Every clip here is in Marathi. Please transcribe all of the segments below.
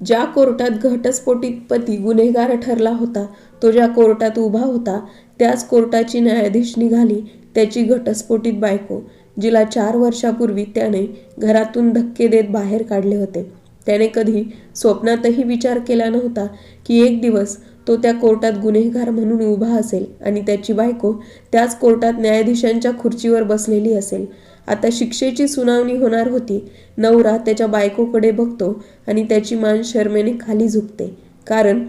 ज्या कोर्टात घटस्फोटित पती गुन्हेगार ठरला होता तो ज्या कोर्टात उभा होता त्याच कोर्टाची न्यायाधीश निघाली त्याची घटस्फोटित बायको जिला चार वर्षापूर्वी त्याने घरातून धक्के देत बाहेर काढले होते. त्याने कधी स्वप्नातही विचार केला नव्हता की एक दिवस तो त्या कोर्टात गुन्हेगार म्हणून उभा असेल आणि त्याची बायको त्याच कोर्टात न्यायाधीशांच्या खुर्चीवर बसलेली असेल. आता शिक्षेची सुनावणी होणार होती. नवरा त्याच्या बायकोकडे बघतो आणि त्याची मान शर्मेने खाली झुकते. कारण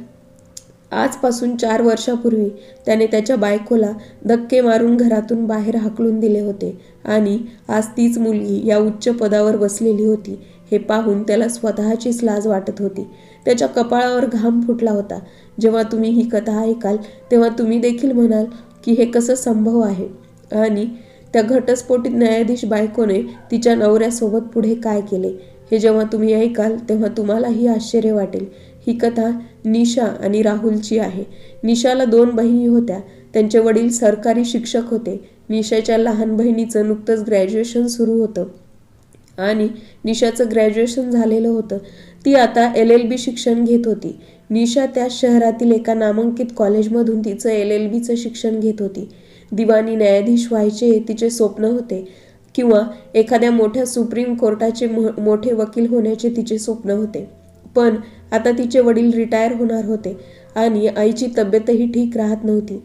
आजपासून चार वर्षापूर्वी त्याने त्याच्या बायकोला धक्के मारून घरातून बाहेर हाकलून दिले होते आणि आज तीच मुलगी या उच्च पदावर बसलेली होती हे पाहून त्याला स्वतःचीच लाज वाटत होती. त्याच्या कपाळावर घाम फुटला होता. जेव्हा तुम्ही ही कथा ऐकाल तेव्हा तुम्ही देखील म्हणाल की हे कसं संभव आहे. आणि त्या घटस्फोटीत न्यायाधीश बायकोने तिच्या नवऱ्यासोबत पुढे काय केले? हे जेव्हा तुम्ही ऐकाल तेव्हा तुम्हालाही आश्चर्य वाटेल. ही कथा निशा आणि राहुलची आहे. निशाला दोन बहिणी होत्या. त्यांचे वडील सरकारी शिक्षक होते. निशाच्या लहान बहिणीचं नुकतंच ग्रॅज्युएशन सुरू होतं. आणि निशाचं ग्रॅज्युएशन झालेलं होतं. ती आता एल एल बी शिक्षण घेत होती. निशा त्या शहरातील एका नामांकित कॉलेजमधून तिचं एल एल बीचं शिक्षण घेत होती. दिवाणी न्यायाधीश व्हायचे तिचे स्वप्न होते किंवा एखाद्या मोठ्या सुप्रीम कोर्टाचे मोठे वकील होण्याचे तिचे स्वप्न होते. पण आता तिचे वडील रिटायर होणार होते आणि आईची तब्येतही ठीक राहत नव्हती.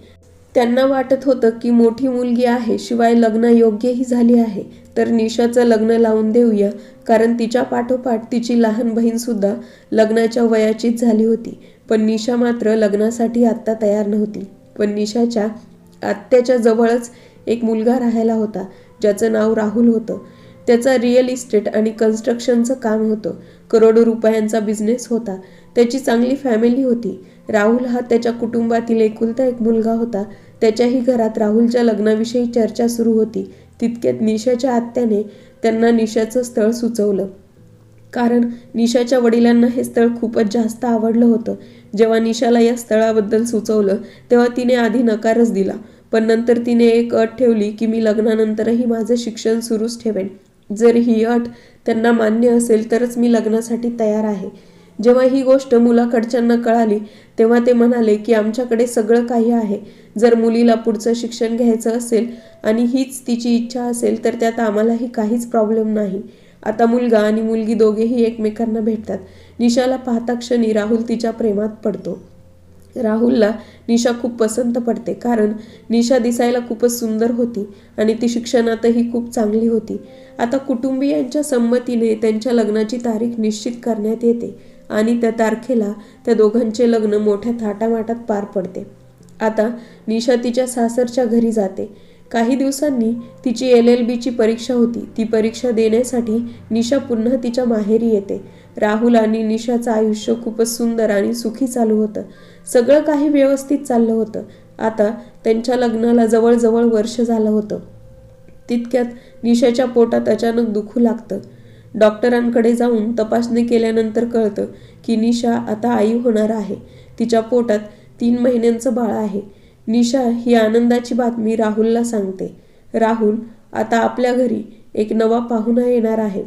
त्यांना वाटत होतं की मोठी मुलगी आहे शिवाय लग्न योग्यही झाली आहे. तर निशाचं लग्न लावून देऊया कारण तिच्या पाठोपाठ तिची लहान बहीणसुद्धा लग्नाच्या वयाचीच झाली होती. पण निशा मात्र लग्नासाठी आत्ता तयार नव्हती. पण निशाच्या आत्याच्या जवळच एक मुलगा राहायला होता ज्याचं नाव राहुल होतं. त्याचा रिअल इस्टेट आणि कन्स्ट्रक्शनचं काम होतं. करोडो रुपयांचा बिझनेस होता. त्याची चांगली फॅमिली होती. राहुल हा त्याच्या कुटुंबातील एकुलता एक मुलगा होता. त्याच्याही घरात राहुलच्या लग्नाविषयी चर्चा सुरू होती. तितक्यात निशाच्या आत्याने त्यांना निशाचं स्थळ सुचवलं. कारण निशाच्या वडिलांना हे स्थळ खूपच जास्त आवडलं होतं. जेव्हा निशाला या स्थळाबद्दल सुचवलं तेव्हा तिने आधी नकारच दिला. पण नंतर तिने एक अट ठेवली की मी लग्नानंतरही माझं शिक्षण सुरूच ठेवेन. जर ही अट त्यांना मान्य असेल तरच मी लग्नासाठी तयार आहे. जेव्हा ही गोष्ट मुलाकडच्यांना कळाली तेव्हा ते म्हणाले की आमच्याकडे सगळं काही आहे. जर मुलीला पुढचं शिक्षण घ्यायचं असेल आणि हीच तिची इच्छा असेल तर त्यात आम्हालाही काहीच प्रॉब्लेम नाही. आता मुलगा आणि मुलगी दोघेही एकमेकांना भेटतात. निशाला पाहता क्षणी राहुल तिच्या प्रेमात पडतो. राहुलला निशा खूप पसंत पडते कारण निशा दिसायला खूपच सुंदर होती आणि ती शिक्षणातही खूप चांगली होती. आता कुटुंबियांच्या संमतीने त्यांच्या लग्नाची तारीख निश्चित करण्यात येते आणि त्या तारखेला त्या दोघांचे लग्न मोठ्या थाटामाटात पार पडते. आता निशा तिच्या सासरच्या घरी जाते. काही दिवसांनी तिची एल एल बीची परीक्षा होती. ती परीक्षा देण्यासाठी निशा पुन्हा तिच्या माहेरी येते. राहुल आणि निशाचं आयुष्य खूपच सुंदर आणि सुखी चालू होतं. सगळं काही व्यवस्थित चाललं होतं. आता त्यांच्या लग्नाला जवळजवळ वर्ष झालं होतं. तितक्यात निशाच्या पोटात अचानक दुखू लागतं. डॉक्टरांकडे जाऊन तपासणी केल्यानंतर कळतं की निशा आता आई होणार आहे. तिच्या पोटात तीन महिन्यांचं बाळ आहे. निशा ही आनंदाची बातमी राहुलला सांगते. राहुल आता आपल्या घरी एक नवा पाहुणा येणार आहे.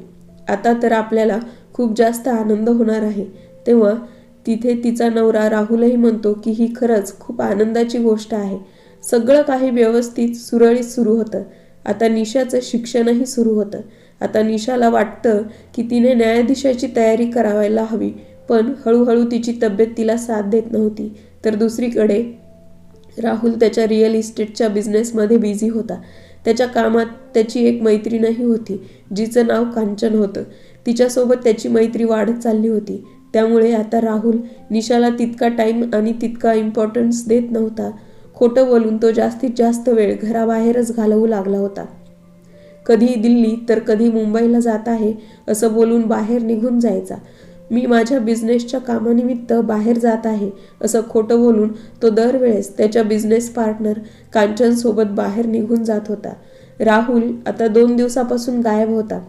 आता तर आपल्याला खूप जास्त आनंद होणार आहे. तेव्हा तिथे तिचा नवरा राहुलही म्हणतो की ही खरंच खूप आनंदाची गोष्ट आहे. सगळं काही व्यवस्थित सुरळीत सुरू होतं. आता निशाचं शिक्षणही सुरू होतं. आता निशाला वाटतं की तिने न्यायाधीशाची तयारी करावायला हवी पण हळूहळू तिची तब्येत तिला साथ देत नव्हती. तर दुसरीकडे राहुल त्याच्या रिअल इस्टेटच्या बिझनेसमध्ये बिझी होता. त्याच्या कामात त्याची एक मैत्रीणही होती जिचं नाव कांचन होतं. तिच्यासोबत त्याची मैत्री वाढत चालली होती. त्यामुळे आता राहुल निशाला तितका टाईम आणि तितका इम्पॉर्टन्स देत नव्हता. खोटं बोलून तो जास्तीत जास्त वेळ घराबाहेरच घालवू लागला होता. कधी दिल्ली तर कधी मुंबईला जात आहे असं बोलून बाहेर निघून जायचा. मी माझ्या बिझनेसच्या कामानिमित्त बाहेर जात आहे असं खोटं बोलून तो दरवेळेस त्याच्या बिझनेस पार्टनर कांचनसोबत बाहेर निघून जात होता. राहुल आता दोन दिवसापासून गायब होता.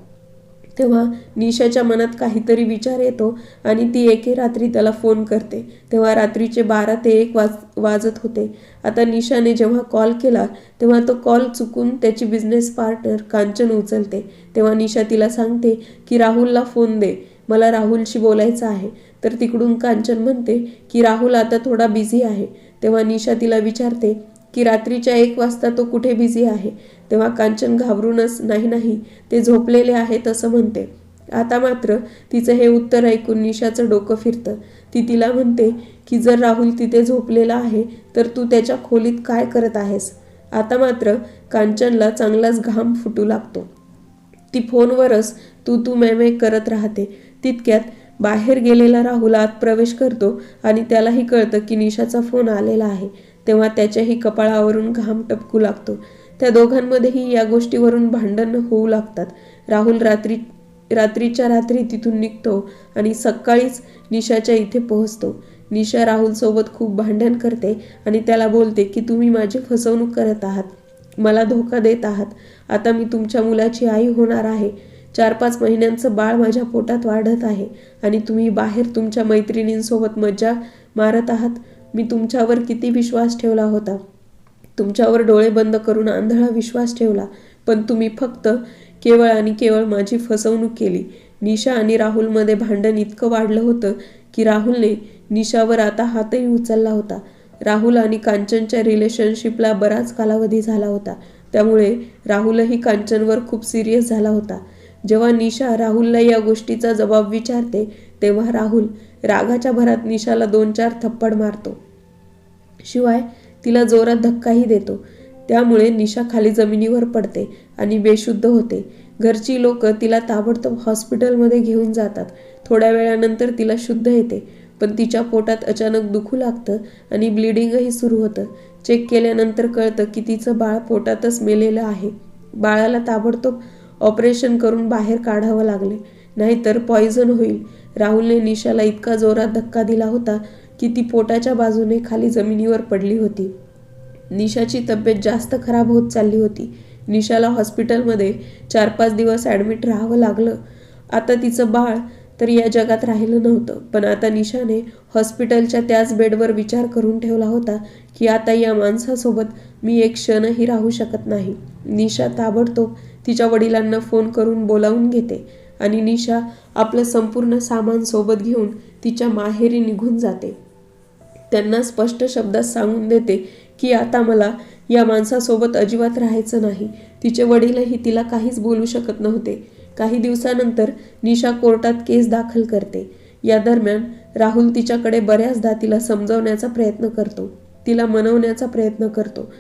तेव्हा निशाच्या मनात काहीतरी विचार येतो आणि ती एके रात्री त्याला फोन करते. तेव्हा रात्रीचे बारा ते एक वाज वाजत होते. आता निशाने जेव्हा कॉल केला तेव्हा तो कॉल चुकून त्याची बिझनेस पार्टनर कांचन उचलते. तेव्हा निशा तिला सांगते की राहुलला फोन दे मला राहुलशी बोलायचं आहे. तर तिकडून कांचन म्हणते की राहुल आता थोडा बिझी आहे. तेव्हा निशा तिला विचारते की रात्रीच्या एक वाजता तो कुठे बिझी आहे. तेव्हा कांचन घाबरूनच नाही नाही ते झोपलेले आहेत असं म्हणते. आता मात्र तिचं हे उत्तर ऐकून निशाचं डोकं फिरतं. ती तिला म्हणते की जर राहुल तिथे झोपलेला आहे तर तू त्याच्या खोलीत काय करत आहेस? आता मात्र कांचनला चांगलाच घाम फुटू लागतो. ती फोनवरच तू तू मे करत राहते. तितक्यात बाहेर गेलेला राहुल आत प्रवेश करतो आणि त्यालाही कळतं की निशाचा फोन आलेला आहे. तेव्हा त्याच्याही कपाळावरून घाम टपकू लागतो. त्या दोघांमध्येही या गोष्टीवरून भांडण होऊ लागतात. राहुल रात्री रात्रीच्या रात्री तिथून निघतो आणि सकाळीच निशाच्या इथे पोहोचतो. निशा राहुलसोबत खूप भांडण करते आणि त्याला बोलते की तुम्ही माझी फसवणूक करत आहात. मला धोका देत आहात. आता मी तुमच्या मुलाची आई होणार आहे. चार पाच महिन्यांचं बाळ माझ्या पोटात वाढत आहे आणि तुम्ही बाहेर तुमच्या मैत्रिणींसोबत मज्जा मारत आहात. मी तुमच्यावर किती विश्वास ठेवला होता? तुमच्यावर डोळे बंद करून आंधळा विश्वास ठेवला पण तुम्ही फक्त केवळ आणि केवळ माझी फसवणूक केली. निशा आणि राहुलमध्ये भांडण इतकं वाढलं होतं की राहुलने निशावर आता हातही उचलला होता. राहुल आणि कांचनच्या रिलेशनशिपला बराच कालावधी झाला होता. त्यामुळे राहुलही कांचनवर खूप सिरियस झाला होता. जेव्हा निशा राहुलला या गोष्टीचा जबाब विचारते तेव्हा राहुल रागाच्या भरात निशाला दोन चार थप्पड मारतो. शिवाय तिला जोरात धक्काही देतो. त्यामुळे निशा खाली जमिनीवर पडते आणि बेशुद्ध होते. घरची लोक तिला ताबडतोब हॉस्पिटलमध्ये घेऊन जातात. थोड्या वेळानंतर तिला शुद्ध येते पण तिच्या पोटात अचानक दुखू लागतं आणि ब्लिडिंगही सुरू होतं. चेक केल्यानंतर कळतं की तिचं बाळ पोटातच मेलेलं आहे. बाळाला ताबडतोब ऑपरेशन करून बाहेर काढावं लागले. नाहीतर पॉइझन होईल. राहुलने निशाला इतका जोरात धक्का दिला होता की ती पोटाच्या बाजूने खाली जमिनीवर पडली होती. निशाची तब्येत जास्त खराब होत चालली होती. निशाला हॉस्पिटलमध्ये चार पाच दिवस ॲडमिट राहावं लागलं. आता तिचं बाळ तर या जगात राहिलं नव्हतं पण आता निशाने हॉस्पिटलच्या त्याच बेडवर विचार करून ठेवला होता की आता या माणसासोबत मी एक क्षणही राहू शकत नाही. निशा ताबडतोब तिच्या वडिलांना फोन करून बोलावून घेते आणि निशा आपलं संपूर्ण सामान सोबत घेऊन तिच्या माहेरी निघून जाते. त्यांना स्पष्ट शब्दात सांगून देते की आता मला या माणसासोबत अजिबात राहायचं नाही. तिचे वडीलही तिला काहीच बोलू शकत नव्हते. काही दिवसानंतर निशा कोर्टात केस दाखल करते. या दरम्यान राहुल तिच्याकडे बऱ्याचदा तिला समजवण्याचा प्रयत्न करतो. तिला मनवण्याचा प्रयत्न करतो.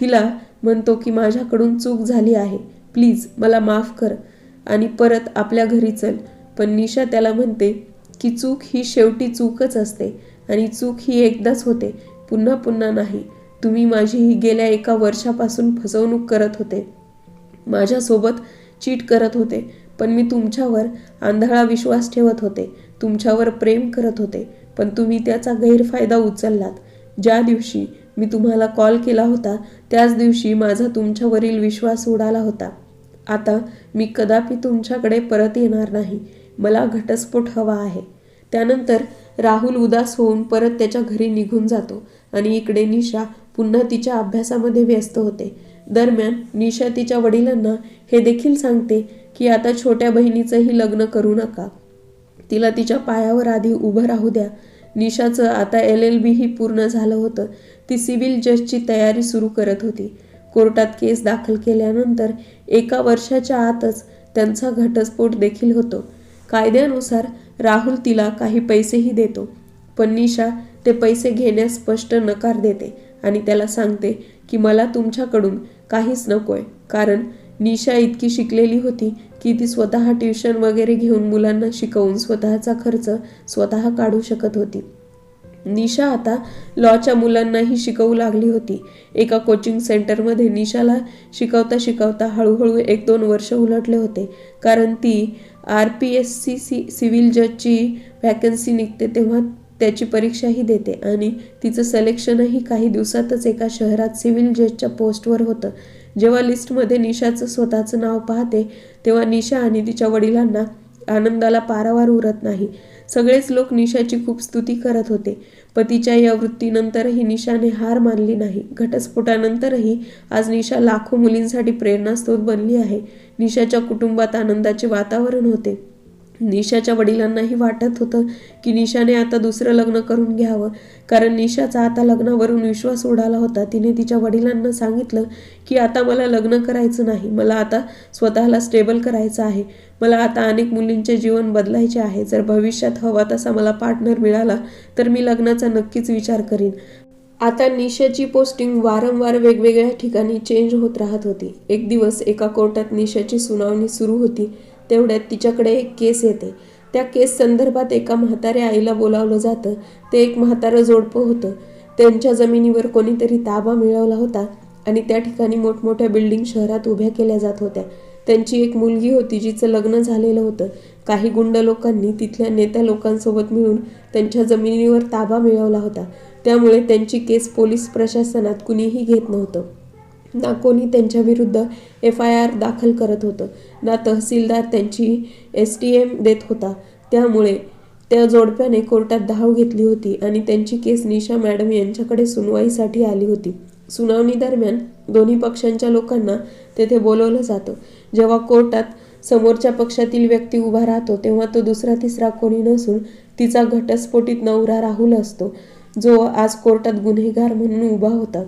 तिला म्हणतो की माझ्याकडून चूक झाली आहे. प्लीज मला माफ कर आणि परत आपल्या घरी चल. पण निशा त्याला म्हणते की चूक ही शेवटी चूकच असते. आणि चूक ही एकदाच होते. पुन्हा पुन्हा नाही. तुम्ही माझी ही गेल्या एका वर्षापासून फसवणूक करत होते. माझ्यासोबत चीट करत होते पण मी तुमच्यावर आंधळा विश्वास ठेवत होते. तुमच्यावर प्रेम करत होते पण तुम्ही त्याचा गैरफायदा उचललात. ज्या दिवशी मी तुम्हाला कॉल केला होता त्याच दिवशी माझा तुमच्यावरील विश्वास उडाला होता. आता मी कदापि तुमच्याकडे परत येणार नाही. मला घटस्फोट हवा आहे. त्यानंतर राहुल उदास होऊन परत त्याच्या घरी निघून जातो आणि इकडे निशा पुन्हा तिच्या अभ्यासामध्ये व्यस्त होते. दरम्यान निशा तिच्या वडिलांना हे देखील सांगते की आता छोट्या बहिणीचंही लग्न करू नका. तिला तिच्या पायावर आधी उभं राहू द्या. निशाचं आता एल एल बीही पूर्ण झालं होतं. ती सिव्हिल जजची तयारी सुरू करत होती. कोर्टात केस दाखल केल्यानंतर एका वर्षाच्या आतच त्यांचा घटस्फोट देखील होतो. कायद्यानुसार राहुल तिला काही पैसेही देतो. पण निशा ते पैसे घेण्यास स्पष्ट नकार देते आणि त्याला सांगते की मला तुमच्याकडून काहीच नकोय. कारण निशा इतकी शिकलेली होती की ती स्वतः ट्युशन वगैरे घेऊन मुलांना शिकवून स्वतःचा खर्च स्वतः काढू शकत होती. निशा आता लॉच्या मुलांनाही शिकवू लागली होती. एका कोचिंग सेंटरमध्ये निशाला शिकवता शिकवता हळूहळू एक दोन वर्ष उलटले होते. कारण ती R P S C C civil जजची vacancy निघते तेव्हा त्याची परीक्षाही देते आणि तिचं सिलेक्शनही काही दिवसातच एका शहरात सिव्हिल जजच्या पोस्टवर होतं. जेव्हा लिस्टमध्ये निशाचं स्वतःचं नाव पाहते तेव्हा निशा आणि तिच्या वडिलांना आनंदाला पारावार उरत नाही. सगळेच लोक निशाची खूप स्तुती करत होते. पतीच्या या वृत्तीनंतरही निशाने हार मानली नाही. घटस्फोटानंतरही आज निशा लाखो मुलींसाठी प्रेरणास्रोत बनली आहे. निशाच्या कुटुंबात आनंदाचे वातावरण होते. निशाच्या वडिलांनाही वाटत होतं की निशाने आता दुसरं लग्न करून घ्यावं. कारण निशाचा आता लग्नावरून विश्वास उडाला होता. तिने तिच्या वडिलांना सांगितलं की आता मला लग्न करायचं नाही. मला आता स्वतःला स्टेबल करायचं आहे. मला आता अनेक मुलींचे जीवन बदलायचे आहे. जर भविष्यात हवा तसा मला पार्टनर मिळाला तर मी लग्नाचा नक्कीच विचार करीन. आता निशाची पोस्टिंग वारंवार वेगवेगळ्या ठिकाणी चेंज होत राहत होती. एक दिवस एका कोर्टात निशाची सुनावणी सुरू होती. तेवढ्यात तिच्याकडे एक केस येते. त्या केस संदर्भात एका म्हाताऱ्या आईला बोलावलं जातं. ते एक म्हातारं जोडपं होतं. त्यांच्या जमिनीवर कोणीतरी ताबा मिळवला होता आणि त्या ठिकाणी मोठमोठ्या बिल्डिंग शहरात उभ्या केल्या जात होत्या. त्यांची एक मुलगी होती जिचं लग्न झालेलं होतं. काही गुंड लोकांनी तिथल्या नेत्या लोकांसोबत मिळून त्यांच्या जमिनीवर ताबा मिळवला होता. त्यामुळे त्यांची केस पोलीस प्रशासनात कुणीही घेत नव्हतं. ना कोणी त्यांच्याविरुद्ध एफ आय आर दाखल करत होतं. ना तहसीलदार त्यांची एस टी एम देत होता. त्यामुळे त्या जोडप्याने कोर्टात धाव घेतली होती आणि त्यांची केस निशा मॅडम यांच्याकडे सुनवाईसाठी आली होती. सुनावणी दरम्यान दोन्ही पक्षांच्या लोकांना तेथे बोलवलं जातं. जेव्हा कोर्टात समोरच्या पक्षातील व्यक्ती उभा राहतो तेव्हा तो दुसरा तिसरा कोणी नसून तिचा घटस्फोटीत नवरा राहुल असतो जो आज कोर्टात गुन्हेगार म्हणून उभा होता.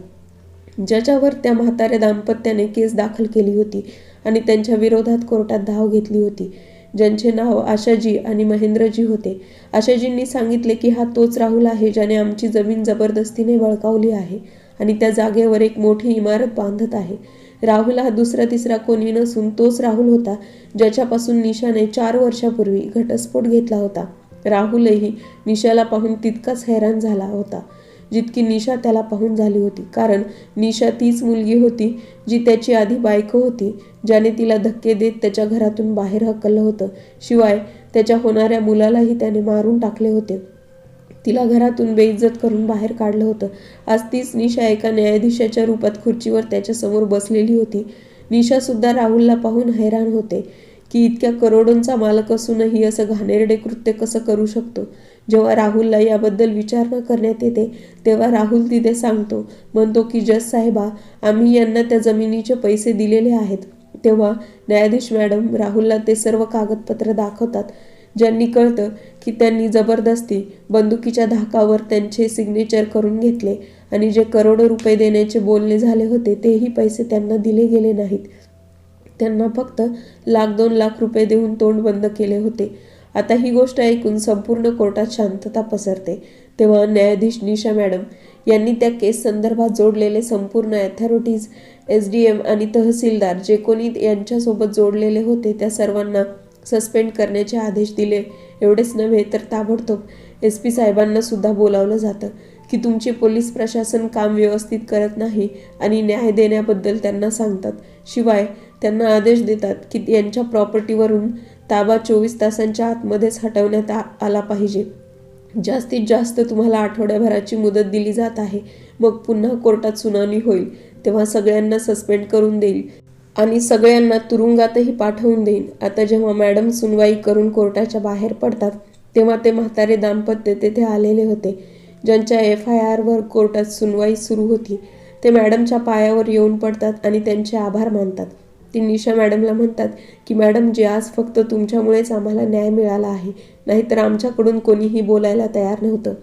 ज्याच्यावर त्या म्हाताऱ्या दाम्पत्याने केस दाखल केली होती आणि त्यांच्या विरोधात कोर्टात धाव घेतली होती. ज्यांचे नाव आशाजी आणि महेंद्रजी होते. आशाजींनी सांगितले की हा तोच राहुल आहे ज्याने आमची जमीन जबरदस्तीने बळकावली आहे आणि त्या जागेवर एक मोठी इमारत बांधत आहे. राहुल हा दुसरा तिसरा कोणी नसून तोच राहुल होता ज्याच्यापासून निशाने चार वर्षापूर्वी घटस्फोट घेतला होता. राहुलही निशाला पाहून तितकाच हैराण झाला होता. जितकी निशा त्याला पाहून झाली होती. कारण निशा तीच मुलगी होती जी त्याची आधी बायको होती ज्याने तिला धक्के देत त्याच्या घरातून बाहेर हकललं होतं. शिवाय त्याच्या होणाऱ्या मुलालाही त्याने मारून टाकले होते. तिला घरातून बेइज्जत करून बाहेर काढलं होतं. आज तीच निशा एका न्यायाधीशाच्या रूपात खुर्चीवर त्याच्यासमोर बसलेली होती. निशा सुद्धा राहुलला पाहून हैराण होते की इतक्या करोडोंचा मालक असूनही असं घाणेरडे कृत्य कसं करू शकतो? जेव्हा राहुलला याबद्दल विचारणा करण्यात येते तेव्हा राहुल तिथे सांगतो म्हणतो की जज साहेबा आम्ही यांना त्या जमिनीचे पैसे दिलेले आहेत. तेव्हा न्यायाधीश मॅडम राहुलला ते सर्व कागदपत्र दाखवतात. ज्यांनी कळतं की त्यांनी जबरदस्ती बंदुकीच्या धाकावर त्यांचे सिग्नेचर करून घेतले आणि जे करोडो रुपये देण्याचे बोलणे झाले होते तेही पैसे त्यांना दिले गेले नाहीत. त्यांना फक्त लाख दोन लाख रुपये देऊन तोंड बंद केले होते. आता ही गोष्ट ऐकून संपूर्ण कोर्टात शांतता पसरते. तेव्हा न्यायाधीश निशा मॅडम यांनी त्या केस संदर्भात जोडलेले संपूर्ण अथॉरिटीज एस डी एम आणि तहसीलदार जे कोणी यांच्यासोबत जोडलेले होते त्या सर्वांना सस्पेंड करण्याचे आदेश दिले. एवढेच नव्हे तर ताबडतोब एस पी साहेबांना सुद्धा बोलावलं जातं की तुमचे पोलीस प्रशासन काम व्यवस्थित करत नाही आणि न्याय देण्याबद्दल त्यांना सांगतात. शिवाय त्यांना आदेश देतात की यांच्या प्रॉपर्टीवरून ताबा चोवीस तासांच्या आतमध्येच हटवण्यात आला पाहिजे. जास्तीत जास्त तुम्हाला आठवड्याभराची मुदत दिली जात आहे. मग पुन्हा कोर्टात सुनावणी होईल. तेव्हा सगळ्यांना सस्पेंड करून देईल. आणि सगळ्यांना तुरुंगातही पाठवून देईन आता जेव्हा मॅडम सुनवाई करून कोर्टाच्या बाहेर पडतात तेव्हा ते म्हातारे दाम्पत्य तेथे आलेले होते. ज्यांच्या एफ आय आरवर कोर्टात सुनवाई सुरू होती ते मॅडमच्या पायावर येऊन पडतात आणि त्यांचे आभार मानतात. ती निशा मॅडमला म्हणतात की मॅडम जे आज फक्त तुमच्यामुळेच आम्हाला न्याय मिळाला आहे नाहीतर आमच्याकडून कोणीही बोलायला तयार नव्हतं.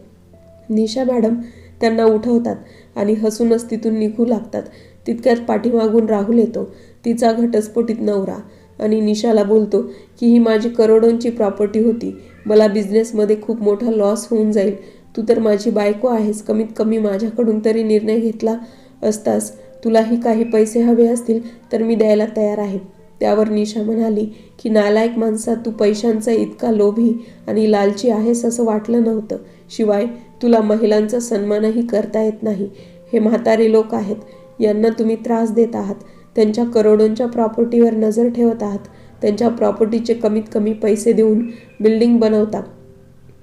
निशा मॅडम त्यांना उठवतात आणि हसूनच तिथून निघू लागतात. तितक्यात पाठीमागून राहुल येतो. तिचा घटस्फोटीत नवरा आणि निशाला बोलतो की ही माझी करोडोंची प्रॉपर्टी होती. मला बिझनेसमध्ये खूप मोठा लॉस होऊन जाईल. तू तर माझी बायको आहेस. कमीत कमी माझ्याकडून तरी निर्णय घेतला असतास. तुलाही काही पैसे हवे असतील तर मी द्यायला तयार आहे. त्यावर निशा म्हणाली की नालायक माणसा तू पैशांचा इतका लोभी आणि लालची आहेस असं वाटलं नव्हतं. शिवाय तुला महिलांचा सन्मानही करता येत नाही. हे म्हातारे लोक आहेत. यांना तुम्ही त्रास देत आहात. त्यांच्या करोडोंच्या प्रॉपर्टीवर नजर ठेवत आहात. त्यांच्या प्रॉपर्टीचे कमीत कमी पैसे देऊन बिल्डिंग बनवता.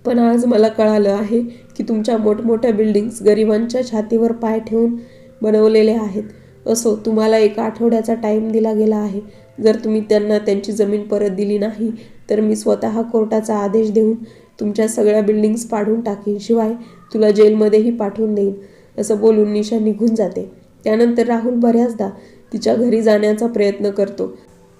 पण आज मला कळालं आहे की तुमच्या मोठमोठ्या बिल्डिंग्स गरिबांच्या छातीवर पाय ठेवून बनवलेले आहेत. असो तुम्हाला एका आठवड्याचा टाईम दिला गेला आहे. जर तुम्ही त्यांना त्यांची जमीन परत दिली नाही तर मी स्वतः कोर्टाचा आदेश देऊन तुमच्या सगळ्या बिल्डिंग्स पाडून टाकीन. शिवाय तुला जेलमध्येही पाठवून देईन. असं बोलून निशा निघून जाते. त्यानंतर राहुल बऱ्याचदा तिच्या घरी जाण्याचा प्रयत्न करतो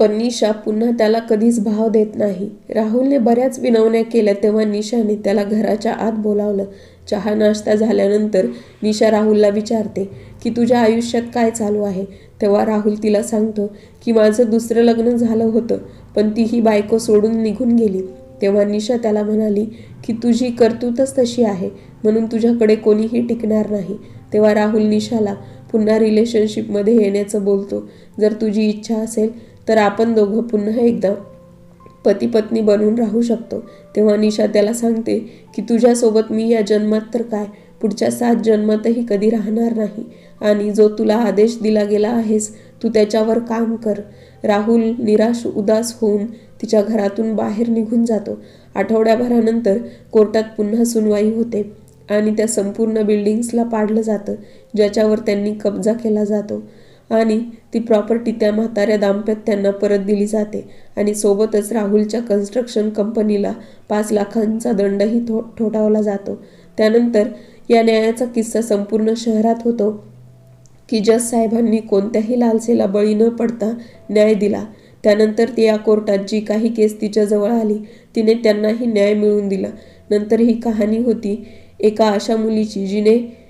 पण निशा पुन्हा त्याला कधीच भाव देत नाही. राहुलने बऱ्याच विनवण्या केल्या तेव्हा निशाने त्याला घराच्या आत बोलावलं. चहा नाश्ता झाल्यानंतर निशा राहुलला विचारते की तुझ्या आयुष्यात काय चालू आहे? तेव्हा राहुल तिला सांगतो की माझं दुसरं लग्न झालं होतं पण ती ही बायको सोडून निघून गेली. तेव्हा निशा त्याला म्हणाली की तुझी कर्तूतच तशी आहे म्हणून तुझ्याकडे कोणीही टिकणार नाही. तेव्हा राहुल निशाला पुन्हा रिलेशनशिपमध्ये येण्याचं बोलतो जर तुझी इच्छा असेल तर आपण दोघं पुन्हा एकदा पती पत्नी बनून राहू शकतो. तेव्हा निशा त्याला सांगते की तुझ्यासोबत मी या जन्मात तर काय? पुढच्या सात जन्मातही कधी राहणार नाही. आणि जो तुला आदेश दिला गेला आहेस तू त्याच्यावर काम कर. राहुल निराश उदास होऊन तिच्या घरातून बाहेर निघून जातो. आठवड्याभरानंतर कोर्टात पुन्हा सुनवाई होते आणि त्या संपूर्ण बिल्डिंग्सला पाडलं जातं ज्याच्यावर त्यांनी कब्जा केला जातो. आणि ती प्रॉपर्टी त्या म्हाताऱ्या दाम्पत्यांना परत दिली जाते. आणि सोबतच राहुलच्या कन्स्ट्रक्शन कंपनीला पाच लाखांचा दंडही थो ठोठावला जातो. त्यानंतर या न्यायाचा किस्सा संपूर्ण शहरात होतो. की जज साहेबांनी कोणत्याही लालसेला बळी न पडता न्याय दिला. त्यानंतर ती या कोर्टात जी काही केस तिच्याजवळ आली तिने त्यांनाही न्याय मिळवून दिला. नंतर ही कहाणी होती एका अशा मुलीची जिने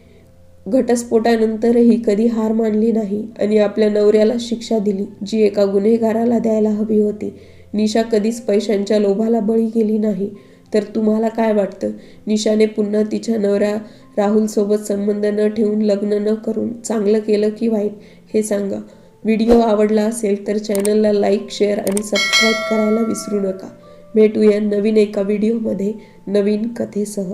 घटस्फोटानंतरही कधी हार मानली नाही आणि आपल्या नवऱ्याला शिक्षा दिली जी एका गुन्हेगाराला द्यायला हवी होती. निशा कधीच पैशांच्या लोभाला बळी गेली नाही. तर तुम्हाला काय वाटतं? निशाने पुन्हा तिच्या नवऱ्या राहुलसोबत संबंध न ठेवून लग्न न करून चांगलं केलं की वाईट हे सांगा. व्हिडिओ आवडला असेल तर चॅनलला लाईक शेअर आणि सबस्क्राईब करायला विसरू नका. भेटूया नवीन एका व्हिडिओमध्ये नवीन कथेसह.